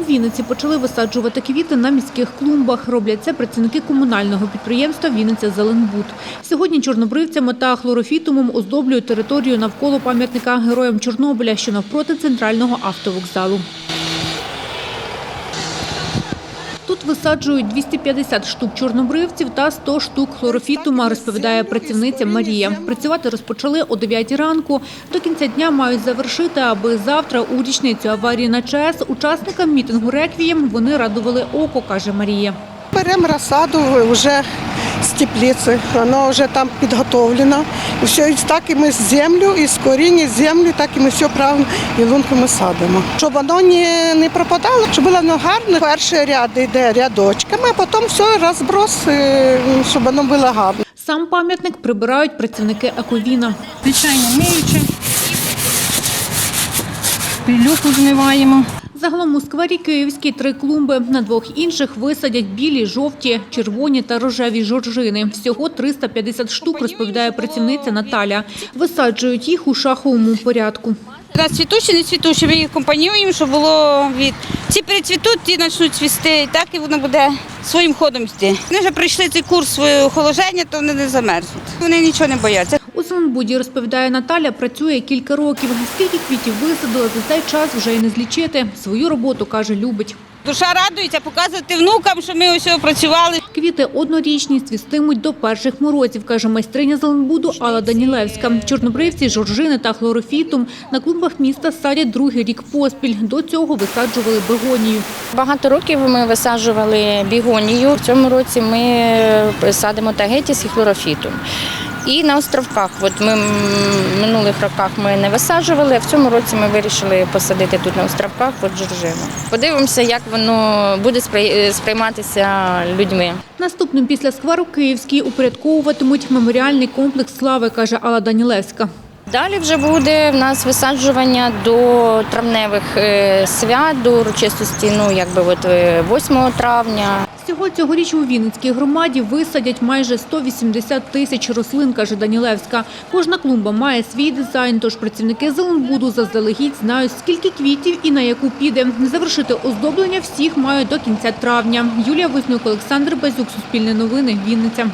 У Вінниці почали висаджувати квіти на міських клумбах. Роблять це працівники комунального підприємства «Вінниця Зеленбуд». Сьогодні чорнобривцями та хлорофітумом оздоблюють територію навколо пам'ятника героям Чорнобиля, що навпроти центрального автовокзалу. Тут висаджують 250 штук чорнобривців та 100 штук хлорофітума, розповідає працівниця Марія. Працювати розпочали о 9 ранку. До кінця дня мають завершити, аби завтра у річницю аварії на ЧАЕС учасникам мітингу «Реквієм» вони радували око, каже Марія. Беремо розсаду вже з теплиці, вона вже там підготовлена. І все, і так і ми з землю, і з коріння з землю, так і ми все правильно і лунку ми садимо. Щоб воно не, не пропадало, щоб було воно гарно. Перший ряд йде рядочками, а потім все розброс, е, щоб воно було гарно. Сам пам'ятник прибирають працівники Ековіна. звичайно миючи. Пилюку змиваємо. Загалом у сквері Київській три клумби. На двох інших висадять білі, жовті, червоні та рожеві жоржини. Всього 350 штук, розповідає працівниця Наталя. Висаджують їх у шаховому порядку. На цвітучі, не цвітучі, ми їх компанюємо, щоб було від. Ці перецвітуть, ті почнуть цвісти, і так і воно буде своїм ходом йти. Вони вже пройшли цей курс е, охолодження, то вони не замерзнуть. Вони нічого не бояться. У розповідає Наталя, працює кілька років. Скільки квітів висадила, за цей час вже й не злічити. Свою роботу, каже, любить. Душа радується, показувати внукам, що ми ось працювали. Квіти однорічні цвістимуть до перших морозів, каже майстриня Зеленбуду Алла Данілевська. Чорнобривці, жоржини та хлорофітум на клумбах міста садять другий рік поспіль. До цього висаджували бегонію. Багато років ми висаджували бігонію. В цьому році ми садимо тагетіс і хлорофітум. І на островках, от ми в минулих роках ми не висаджували, а в цьому році ми вирішили посадити тут на островках от жоржину. Подивимося, як воно буде сприйматися людьми. Наступним після скверу Київський упорядковуватимуть меморіальний комплекс слави, каже Алла Данілевська. Далі вже буде в нас висаджування до травневих е, свят, до урочистості, ну якби от е, 8 травня. Всього цьогоріч у Вінницькій громаді висадять майже 180 тисяч рослин, каже Данілевська. Кожна клумба має свій дизайн, тож працівники Зеленбуду заздалегідь знають, скільки квітів і на яку піде. Завершити оздоблення всіх мають до кінця травня. Юлія Виснюк, Олександр Базюк, Суспільне новини, Вінниця.